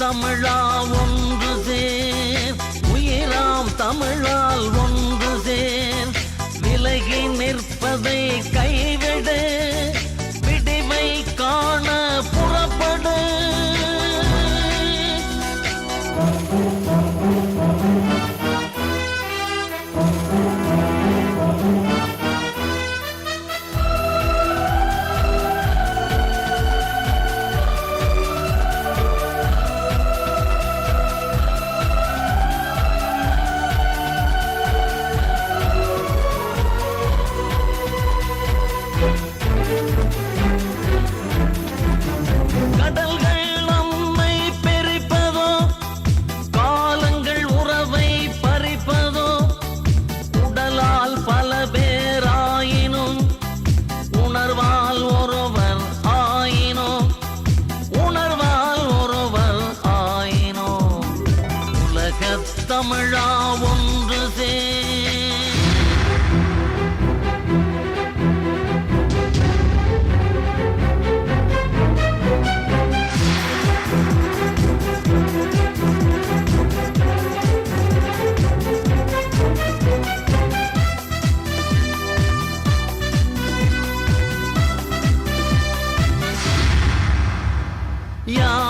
தமிழாவும் தமிழா ஒன்று சேர் யாவரும்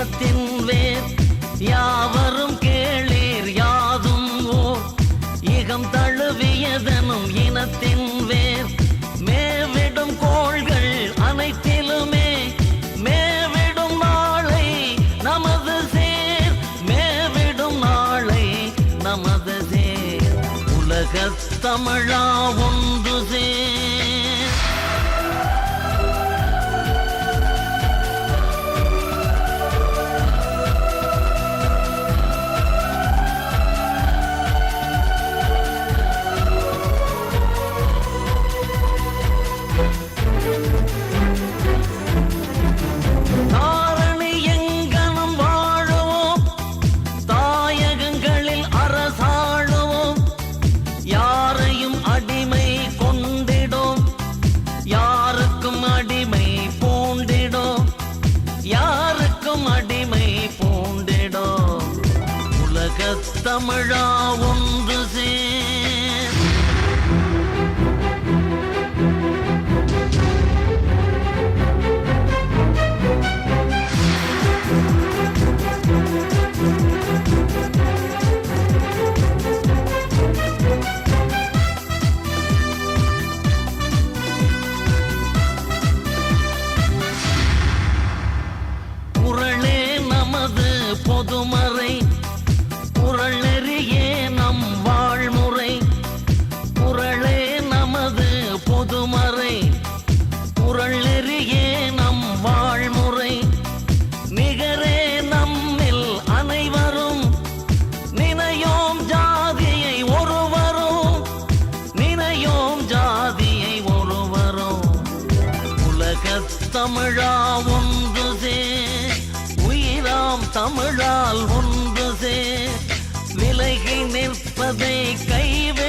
தழுவியதெனும் இனத்தின் வேர். யாவரும் கேளீர் யாதும் ஓர். இகம் தழுவியதனும் இனத்தின் வேர். மேவிடும் கோள்கள் அனைத்திலுமே. மேவிடும் நாளை நமது சேர். மேவிடும் நாளை நமது சேர். உலகத் தமிழா ஒன்று சேர். தமிழா ஒன்று சே தமிழா ஒன்று சேர் உயிராம் தமிழால் ஒன்று சேர் விலகி நிற்பதை கைவிடு